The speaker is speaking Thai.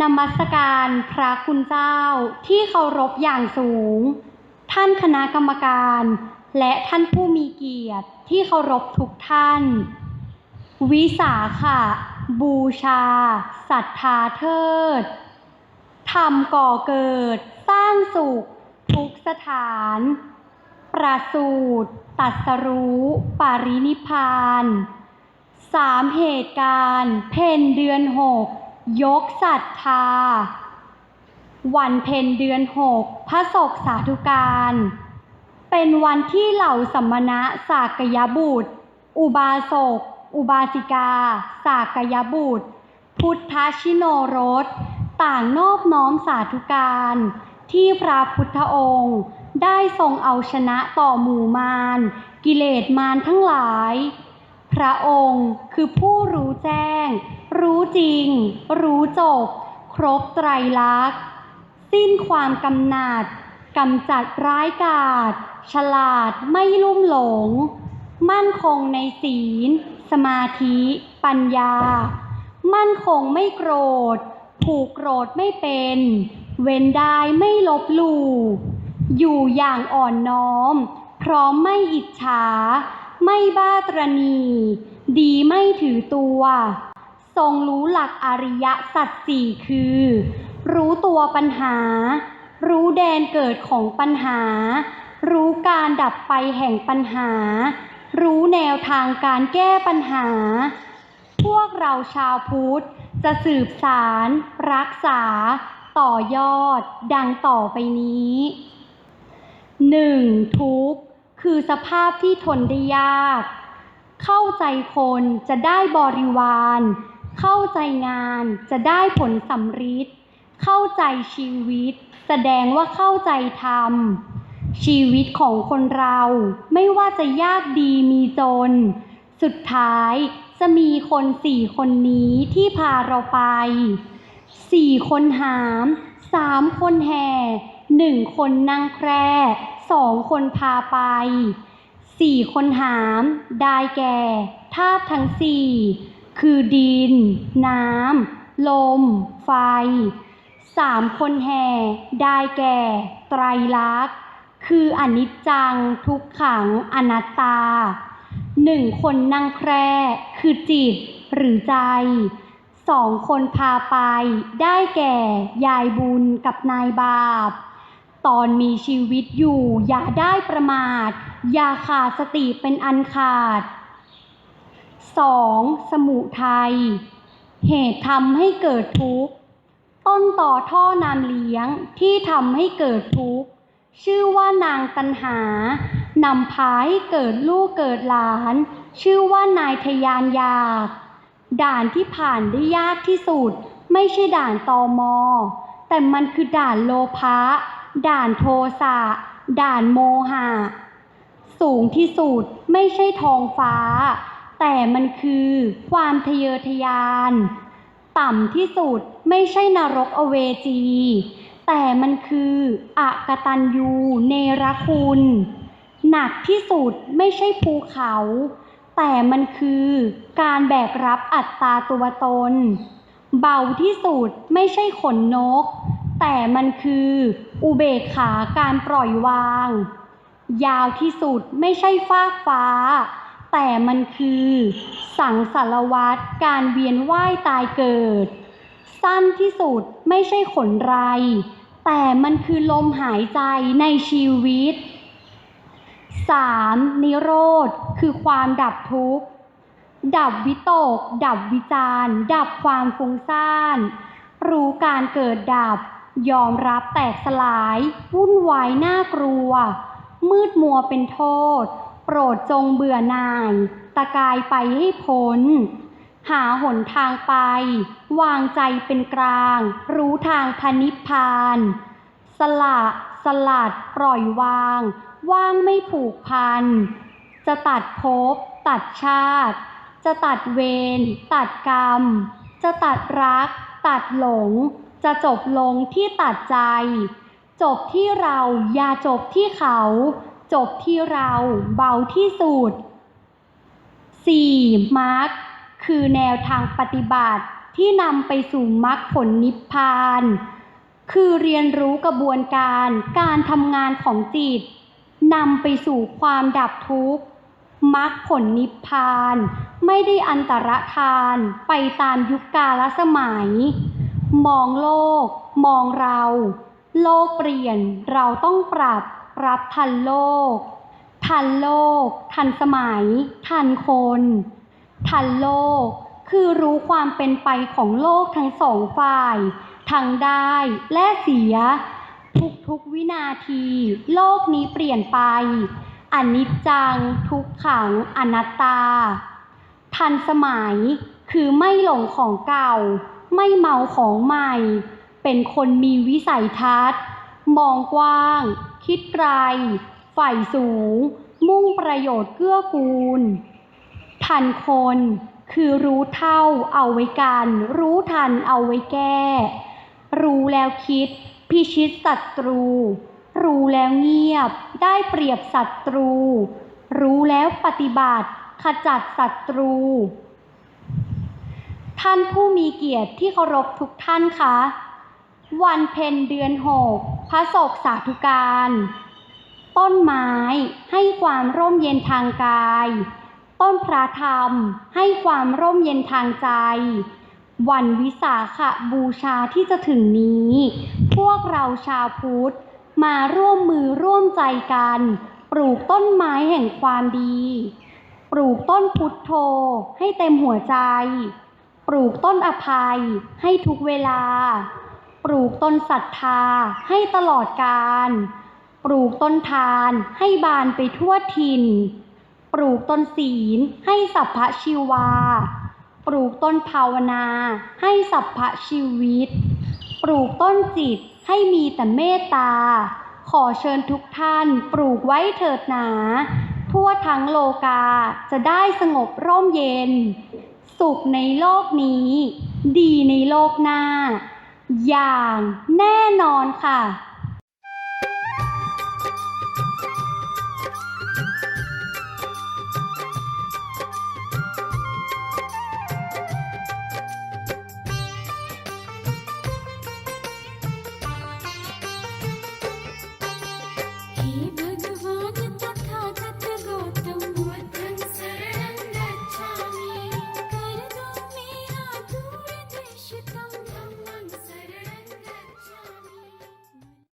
นมัสการพระคุณเจ้าที่เคารพอย่างสูง ท่านคณะกรรมการ และท่านผู้มีเกียรติที่เคารพทุกท่าน วิสาขะบูชาศรัทธาเทิดทำก่อเกิด สร้างสุข ทุกสถาน ประสูติตรัสรู้ ปารินิพานสามเหตุการณ์ เพ็ญเดือนหก ยกศรัทธา วันเพ็ญเดือนหกพระศกสาธุการ เป็นวันที่เหล่าสัมมณะสากยบุตร อุบาสก อุบาสิกา สากยบุตร พุทธชิโนรส ต่างนอบน้อมสาธุการ ที่พระพุทธองค์ได้ทรงเอาชนะต่อหมู่มาร กิเลสมารทั้งหลาย พระองค์คือผู้รู้แจ้ง รู้จริง รู้จบ ครบไตรลักษณ์ สิ้นความกำหนัดกำจัดร้ายกาจฉลาดไม่ลุ่มหลง มั่นคงในศีล สมาธิ ปัญญา มั่นคงไม่โกรธ ผูกโกรธไม่เป็น เว้นได้ไม่ลบลู่ อยู่อย่างอ่อนน้อม พร้อมไม่อิจฉา ไม่บ้าตรณี ดีไม่ถือตัว ทรงรู้หลักอริยสัจสี่คือ รู้ตัวปัญหา รู้แดนเกิดของปัญหา รู้การดับไปแห่งปัญหา รู้แนวทางการแก้ปัญหา พวกเราชาวพุทธจะสืบสาร รักษา ต่อยอด ดังต่อไปนี้ 1. ทุกข์คือสภาพที่ทนได้ยาก เข้าใจคนจะได้บริวาร เข้าใจงานจะได้ผลสำฤทธิ์เข้าใจชีวิต แสดงว่าเข้าใจธรรม ชีวิตของคนเราไม่ว่าจะยากดีมีจน สุดท้ายจะมีคนสี่คนนี้ที่พาเราไปสี่คนหามสามคนแห่หนึ่งคนนั่งแคร่สองคนพาไปสี่คนหาม ได้แก่ธาตุทั้งสี่ คือดิน น้ำ ลม ไฟ สามคนแห่ได้แก่ ไตรลักษณ์ คืออนิจจัง ทุกขัง อนัตตา หนึ่งคนนั่งแคร่คือจิตหรือใจ สองคนพาไป ได้แก่ ยายบุญกับนายบาป ตอนมีชีวิตอยู่ อย่าได้ประมาท อย่าขาดสติเป็นอันขาด 2. สมุทัย เหตุทำให้เกิดทุกข์ ต้นต่อท่อนำเลี้ยงที่ทำให้เกิดทุกข์ ชื่อว่านางตันหานำพาให้เกิดลูกเกิดหลาน ชื่อว่านายทยานยากด่านที่ผ่านได้ยากที่สุด ไม่ใช่ด่านตอมอ แต่มันคือด่านโลภะ ด่านโทสะ ด่านโมหะ สูงที่สุดไม่ใช่ทองฟ้า แต่มันคือความทะเยอทะยาน ต่ำที่สุดไม่ใช่นรกอเวจี แต่มันคืออกตัญญูเนรคุณ หนักที่สุดไม่ใช่ภูเขา แต่มันคือการแบกรับอัตตาตัวตน เบาที่สุดไม่ใช่ขนนก แต่มันคืออุเบกขาการปล่อยวาง ยาวที่สุดไม่ใช่ฟากฟ้า แต่มันคือสังสารวัตรการเวียนว่ายตายเกิด สั้นที่สุดไม่ใช่ขนไร แต่มันคือลมหายใจในชีวิต 3. นิโรธ คือความดับทุกข์ ดับวิตก ดับวิจารดับความฟุ้งซ่าน รู้การเกิดดับ ยอมรับแตกสลาย วุ่นวายน่ากลัว มืดมัวเป็นโทษ โปรดจงเบื่อหน่าย ตะกายไปให้พ้น หาหนทางไป วางใจเป็นกลาง รู้ทางพนิพพาน สละสลัดปล่อยวาง ว่างไม่ผูกพัน จะตัดภพตัดชาติ จะตัดเวรตัดกรรม จะตัดรัก ตัดหลง จะจบลงที่ตัดใจ จบที่เราอย่าจบที่เขา จบที่เราเบาที่สุด 4. มาร์คคือแนวทางปฏิบัติที่นำไปสู่มรรคผลนิพพาน คือเรียนรู้กระบวนการการทำงานของจิตนำไปสู่ความดับทุกข์มรรคผลนิพพาน ไม่ได้อันตรธานไปตามยุคกาลสมัย มองโลก มองเรา โลกเปลี่ยนเราต้องปรับ รับทันโลก ทันโลก ทันสมัย ทันคน ทันโลก คือรู้ความเป็นไปของโลกทั้งสองฝ่าย ทั้งได้และเสีย ทุกๆวินาที โลกนี้เปลี่ยนไป อนิจจัง ทุกขัง อนัตตา ทันสมัย คือไม่หลงของเก่า ไม่เมาของใหม่ เป็นคนมีวิสัยทัศน์ มองกว้าง คิดไกลใฝ่สูง มุ่งประโยชน์เกื้อกูล ทันคนคือรู้เท่าเอาไว้กัน รู้ทันเอาไว้แก้ รู้แล้วคิด พิชิตศัตรู รู้แล้วเงียบ ได้เปรียบศัตรู รู้แล้วปฏิบัติ ขจัดศัตรู ท่านผู้มีเกียรติที่เคารพทุกท่านคะ วันเพ็ญเดือนหก พระศกสาธุการ ต้นไม้ให้ความร่มเย็นทางกาย ต้นพระธรรมให้ความร่มเย็นทางใจ วันวิสาขบูชาที่จะถึงนี้ พวกเราชาวพุทธมาร่วมมือร่วมใจกัน ปลูกต้นไม้แห่งความดี ปลูกต้นพุทโธให้เต็มหัวใจ ปลูกต้นอภัยให้ทุกเวลา ลูกต้นศรัทธาให้ตลอดกาลปลูกต้นทานให้บานไปทั่วถิ่น ปลูกต้นศีลให้สัพพชีวา ปลูกต้นภาวนาให้สัพพชีวิต ปลูกต้นจิตให้มีแต่เมตตา ขอเชิญทุกท่านปลูกไว้เถิดหนา ทั่วทั้งโลกาจะได้สงบร่มเย็น สุขในโลกนี้ ดีในโลกหน้า อย่างแน่นอนค่ะ